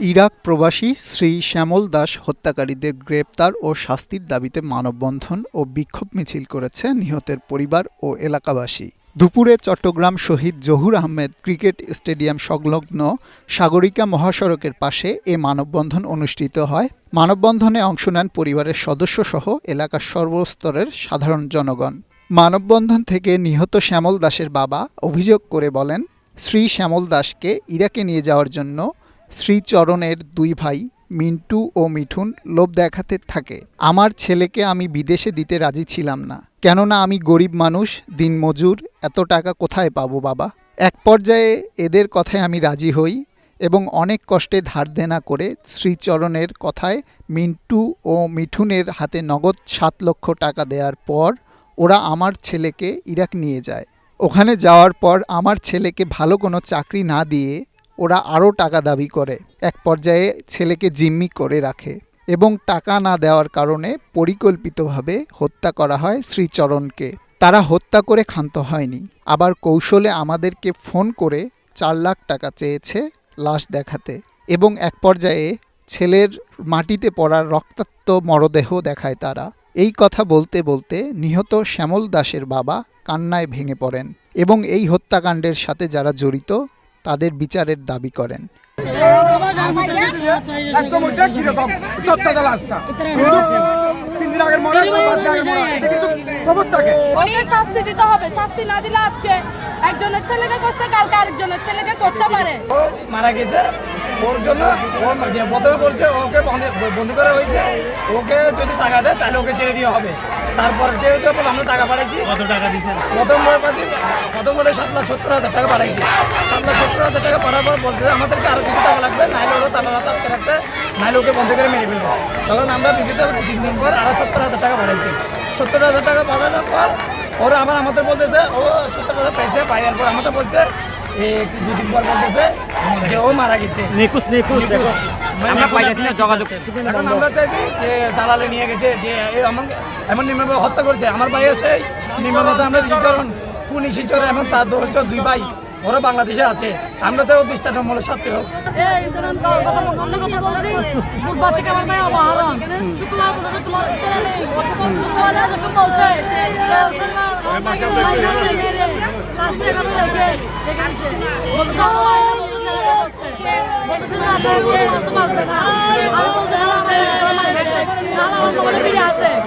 Iraq প্রবাসী শ্রী শ্যামল দাস হত্যাকারীদের গ্রেপ্তার ও শাস্তির দাবিতে মানববন্ধন ও বিক্ষোভ মিছিল করেছে নিহতের পরিবার ও এলাকাবাসী। দুপুরে চট্টগ্রাম শহীদ জহুর আহমেদ ক্রিকেট স্টেডিয়াম সংলগ্ন সাগরিকা মহাসড়কের পাশে এ মানববন্ধন অনুষ্ঠিত হয়। মানববন্ধনে অংশ নেন পরিবারের সদস্যসহ এলাকার সর্বস্তরের সাধারণ জনগণ। মানববন্ধন থেকে নিহত শ্যামল দাসের বাবা অভিযোগ করে বলেন, শ্রী শ্যামল দাসকে ইরাকে নিয়ে যাওয়ার জন্য শ্রীচরণের দুই ভাই মিন্টু ও মিঠুন লোভ দেখাতে থাকে। আমার ছেলেকে আমি বিদেশে দিতে রাজি ছিলাম না। কেননা আমি গরিব মানুষ দিনমজুর এত টাকা কোথায় পাবো বাবা? এক পর্যায়ে এদের কথায় আমি রাজি হই এবং অনেক কষ্টে ধার দেনা করে শ্রীচরণের কথায় মিন্টু ও মিঠুনের হাতে নগদ সাত লক্ষ টাকা দেওয়ার পর ওরা আমার ছেলেকে ইরাক নিয়ে যায়। ওখানে যাওয়ার পর আমার ছেলেকে ভালো কোনো চাকরি না দিয়ে ওরা আরও টাকা দাবি করে। এক পর্যায়ে ছেলেকে জিম্মি করে রাখে এবং টাকা না দেওয়ার কারণে পরিকল্পিতভাবে হত্যা করা হয় শ্রীচরণকে। তারা হত্যা করে ক্ষান্ত হয়নি। আবার কৌশলে আমাদেরকে ফোন করে চার লাখ টাকা চেয়েছে লাশ দেখাতে এবং এক পর্যায়ে ছেলের মাটিতে পড়া রক্তাক্ত মরদেহ দেখায় তারা। এই কথা বলতে বলতে নিহত শ্যামল দাসের বাবা কান্নায় ভেঙে পড়েন এবং এই হত্যাকাণ্ডের সাথে যারা জড়িত, তাদের বিচারের দাবি করেন। তিন দিন আগের মরা কিন্তু খবর থাকে শাস্তি দিতে হবে। শাস্তি না দিলে আজকে একজনের ছেলেকে করছে কালকে আরেকজনের ছেলেকে করতে পারে। ও মারা গেছে। ওর জন্য প্রথমে বলছে ওকে বন্ধ- করা হয়েছে। ওকে যদি টাকা দেয় তাহলে ওকে ছেড়ে দেওয়া হবে। তারপর যেহেতু আমরা টাকা পাঠাইছি কত টাকা দিয়েছেন? প্রথম বার পাচ্ছি প্রথম বলে সাত লাখ সত্তর হাজার টাকা পাঠাইছি সত্তর হাজার টাকা পর বলছে আমাদেরকে আরও কিছু টাকা লাগবে নাহলে ওরা তালা রাত আটকে রাখছে নাহলে ওকে বন্ধ করে মেরে ফেলব। তখন আমরা বিদ্যুৎ তিন দিন পর আরও সত্তর হাজার টাকা পাঠাইছি সত্তর হাজার টাকা পাঠানোর পর ওরা আবার আমাদের বলতেছে ও সত্তর হাজার পাইছে পাইয়ার পর আমাদের বলছে দুদিন পর বলতেছে যে ও মারা গেছে। নিখোঁজ নিখোঁজ আমরা পাইতেছি না যোগাযোগ। এখন আমরা চাইছি যে দালালে নিয়ে গেছে যে এমন নিম্নভাবে হত্যা করছে। আমার ভাই হচ্ছে নিম্নভাবে আমরা কারণ পুলিশ চরে এমন তার হচ্ছে দুই ভাই ওরা বাংলাদেশে আছে। আমরা চাই দৃষ্টান্তমূলক শাস্তি হোক।